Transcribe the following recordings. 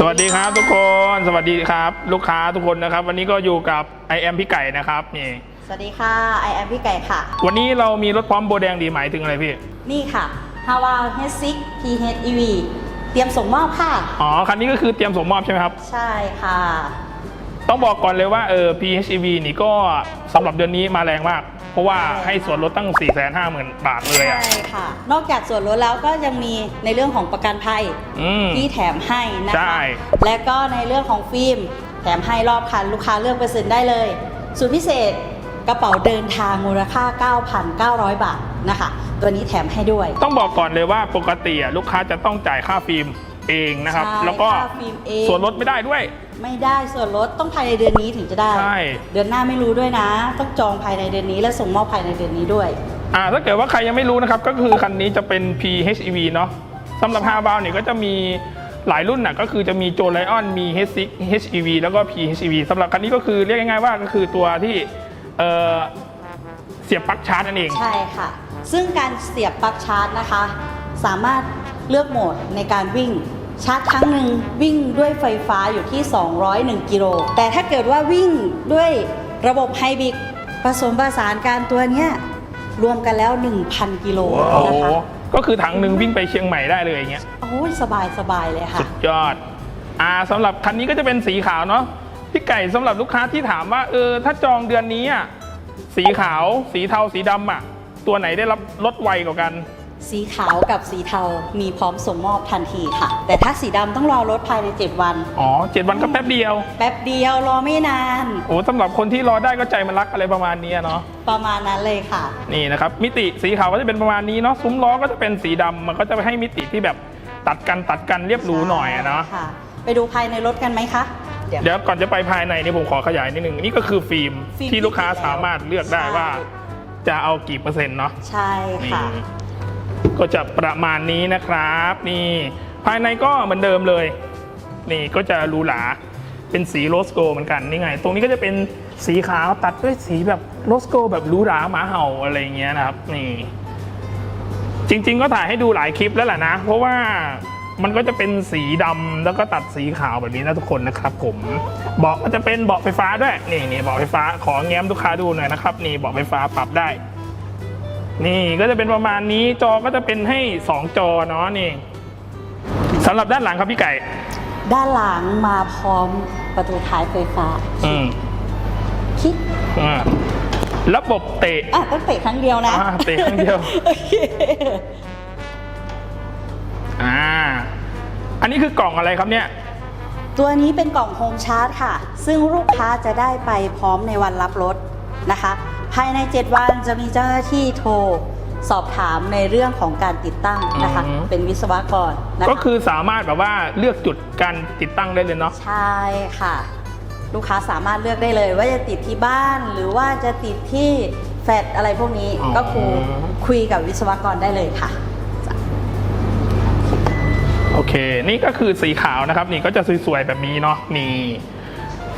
สวัสดีครับทุกคนสวัสดีครับ ลูกค้าทุกคนนะครับ วันนี้ก็อยู่กับ i อ m พี่ไก่นะครับนี่สวัสดีค่ะไอแอมพี่ไก่ค่ะ วันนี้เรามีรถพร้อมโบแดงดีหมายถึงอะไรพี่ นี่ค่ะ h a w a h e s i 6 PHEV เตรียมส่งมอบค่ะ อ๋อ คันนี้ก็คือเตรียมส่งมอบใช่ไหมครับ ใช่ค่ะ ต้องบอกก่อนเลยว่าเออ PHEV นี่ก็สำหรับเดือนนี้มาแรงมาก เพราะว่าให้ส่วนลดตั้ง 4 5 0 0 0 0 บาทเลยใช่อะค่ะ นอกจากส่วนลดแล้วก็ยังมีในเรื่องของประกันภัยอืม ที่แถมให้นะใช่ คะ และก็ในเรื่องของฟิล์มแถมให้รอบคันลูกค้าเลือกเปอร์เซ็นต์ได้เลย สูตรพิเศษกระเป๋าเดินทางมูลค่า 9,900 บาทนะคะ ตัวนี้แถมให้ด้วย ต้องบอกก่อนเลยว่าปกติอะลูกค้าจะต้องจ่ายค่าฟิล์มเองนะครับ ใช่แล้วก็ค่าฟิล์มเอง ส่วนลดไม่ได้ด้วย ไม่ได้ส่วนลดต้องภายในเดือนนี้ถึงจะได้ ใช่ เดือนหน้าไม่รู้ด้วยนะ ต้องจองภายในเดือนนี้และส่งมอบภายในเดือนนี้ด้วย อ่าถ้าเกิดว่าใครยังไม่รู้นะครับ ก็คือคันนี้จะเป็น PHEV เนาะสำหรับ5บาวเนี่ยก็จะมีหลายรุ่นน่ะก็คือจะมีโจไลออนมี H6 HEV แล้วก็ PHEV สำหรับคันนี้ก็คือเรียกง่ายๆว่าก็คือตัวที่เอ่อเสียบปลั๊กชาร์จนั่นเอง ใช่ค่ะ ซึ่งการเสียบปลั๊กชาร์จนะคะ สามารถเลือกโหมดในการวิ่ง ชาร์จครั้งหนึ่งวิ่งด้วยไฟฟ้าอยู่ที่ 201 กิโล แต่ถ้าเกิดว่าวิ่งด้วยระบบไฮบริดผสมผสานการตัวเนี้ยรวมกันแล้ว 1,000 กิโลโอ้นะโหคะก็คือถังหนึ่งวิ่งไปเชียงใหม่ได้เลยอย่างเงี้ย โอ้ยสบายสบายเลยค่ะ สุดยอด อ่าสำหรับคันนี้ก็จะเป็นสีขาวเนาะ พี่ไก่สำหรับลูกค้าที่ถามว่าเออถ้าจองเดือนนี้อะ สีขาว สีเทา สีดำอะ ตัวไหนได้รับลดไวกว่ากัน สีขาวกับสีเทามีพร้อมส่งมอบทันทีค่ะ แต่ถ้าสีดำต้องรอรถภายใน 7 วัน อ๋อเจ็ดวันก็แป๊บเดียว แป๊บเดียวรอไม่นาน โอ้สำหรับคนที่รอได้ก็ใจมันรักอะไรประมาณนี้เนาะ ประมาณนั้นเลยค่ะ นี่นะครับ มิติสีขาวก็จะเป็นประมาณนี้เนาะ ซุ้มล้อก็จะเป็นสีดำมันก็จะให้มิติที่แบบตัดกันตัดกันเรียบหรูหน่อยอะเนาะ ค่ะไปดูภายในรถกันไหมคะ เดี๋ยว เดี๋ยวก่อนจะไปภายในนี่ผมขอขยายนิดนึงนี่ก็คือฟิล์มฟิล์มที่ลูกค้าที่ติดแล้วสามารถเลือกได้ใช่ว่าจะเอากี่เปอร์เซ็นต์เนาะ ใช่นี่ค่ะ ก็จะประมาณนี้นะครับ นี่ภายในก็เหมือนเดิมเลย นี่ก็จะหรูหราเป็นสีโรสโกเหมือนกันนี่ไง ตรงนี้ก็จะเป็นสีขาวตัดด้วยสีแบบโรสโกแบบหรูหราหมาเห่าอะไรเงี้ยนะครับ นี่ จริง ๆ ก็ถ่ายให้ดูหลายคลิปแล้วแหละนะ เพราะว่ามันก็จะเป็นสีดำแล้วก็ตัดสีขาวแบบนี้นะทุกคนนะครับ ผมเบาะก็จะเป็นเบาะไฟฟ้าด้วยนี่นี่เบาะไฟฟ้าขอแง้มลูกค้าดูหน่อยนะครับ นี่เบาะไฟฟ้าปรับได้ นี่ก็จะเป็นประมาณนี้จอก็จะเป็นให้ 2 จอเนาะนี่สำหรับด้านหลังครับพี่ไก่ ด้านหลังมาพร้อมประตูท้ายไฟฟ้าอืมคิดอ่าระบบเตะอะต้องเตะครั้งเดียวนะอ่าเตะครั้งเดียวโอเคอ่าอันนี้คือกล่องอะไรครับเนี่ย ตัวนี้เป็นกล่องโฮมชาร์จค่ะ ซึ่งลูกค้าจะได้ไปพร้อมในวันรับรถนะคะ ภายใน 7 วันจะมีเจ้าหน้าที่โทรสอบถามในเรื่องของการติดตั้งนะคะ อืมเป็นวิศวกรนะคะก็คือสามารถแบบว่าเลือกจุดการติดตั้งได้เลยเนาะ ใช่ค่ะ ลูกค้าสามารถเลือกได้เลย ว่าจะติดที่บ้านหรือว่าจะติดที่แฟลตอะไรพวกนี้อ๋อ ก็คือคุยกับวิศวกรได้เลยค่ะ โอเค นี่ก็คือสีขาวนะครับ นี่ก็จะสวยๆแบบนี้เนาะนี่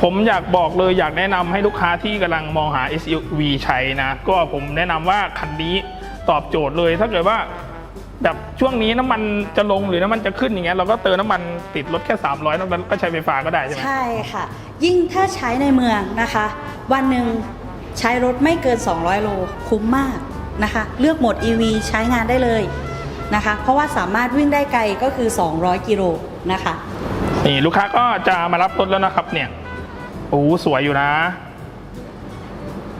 ผมอยากบอกเลยอยากแนะนำให้ลูกค้าที่กำลังมองหา SUV ใช้นะ ก็ผมแนะนำว่าคันนี้ตอบโจทย์เลย ถ้าเกิดว่าแบบช่วงนี้น้ำมันจะลงหรือน้ำมันจะขึ้นอย่างเงี้ยเราก็เติมน้ำมันติดรถแค่ 300นอกนั้นก็ใช้ไฟฟ้าก็ได้ใช่ไหมใช่ค่ะ ยิ่งถ้าใช้ในเมืองนะคะ วันหนึ่งใช้รถไม่เกิน 200 โลคุ้มมากนะคะ เลือกโหมด EV ใช้งานได้เลยนะคะ เพราะว่าสามารถวิ่งได้ไกลก็คือ 200 กิโลนะคะนี่ลูกค้าก็จะมารับรถแล้วนะครับเนี่ย โอ้โหสวยอยู่นะ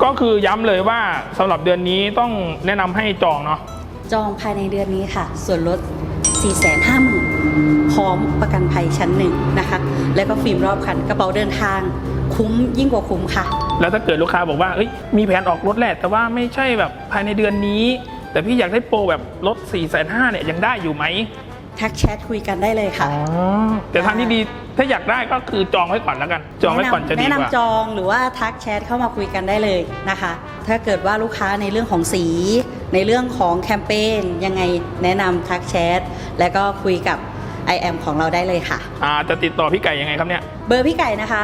ก็คือย้ำเลยว่าสำหรับเดือนนี้ต้องแนะนำให้จองเนาะ จองภายในเดือนนี้ค่ะ ส่วนลด 450,000พร้อมประกันภัยชั้นหนึ่งนะคะ แล้วก็ฟิล์มรอบคันกระเป๋าเดินทาง คุ้มยิ่งกว่าคุ้มค่ะ แล้วถ้าเกิดลูกค้าบอกว่าเอ้ยมีแผนออกรถแหละแต่ว่าไม่ใช่แบบภายในเดือนนี้ แต่พี่อยากได้โปรแบบลด 4 5 0 0 0เนี่ยยังได้อยู่ไหมทักแชทคุยกันได้เลยค่ะอ๋อแต่ทางที่ดี ถ้าอยากได้ก็คือจองไว้ก่อนแล้วกัน จองไว้ก่อนจะดีแนะกว่านำจองหรือว่าทักแชทเข้ามาคุยกันได้เลยนะคะ ถ้าเกิดว่าลูกค้าในเรื่องของสี ในเรื่องของแคมเปญยังไงแนะนำทักแชทแล้วก็คุยกับ i อ m ของเราได้เลยค่ะ อ่าจะติดต่อพี่ไก่ยังไงครับเนี่ย เบอร์พี่ไก่นะคะ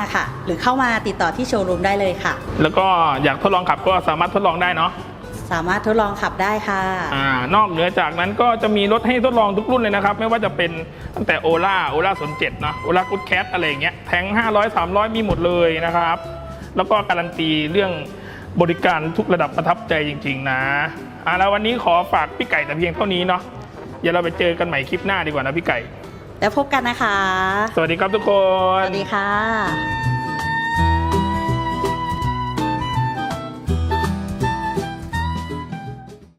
0942929195 ค่ะ หรือเข้ามาติดต่อที่โชว์รูมได้เลยค่ะ แล้วก็อยากทดลองขับก็สามารถทดลองได้เนาะ สามารถทดลองขับได้ค่ะ อ่านอกเหนือจากนั้นก็จะมีรถให้ทดลองทุกรุ่นเลยนะครับ ไม่ว่าจะเป็นตั้งแต่โอล่าโอล่าสนเจ็ดเนาะโอล่ากูดแคทอะไรอย่างเงี้ยแทง500 300 มีหมดเลยนะครับ แล้วก็การันตีเรื่องบริการทุกระดับประทับใจจริง ๆ นะอ่าแล้ววันนี้ขอฝากพี่ไก่แต่เพียงเท่านี้เนาะเดี๋ยวเราไปเจอกันใหม่คลิปหน้าดีกว่านะพี่ไก่ แล้วพบกันนะคะ สวัสดีครับทุกคสน วัสดีค่ะ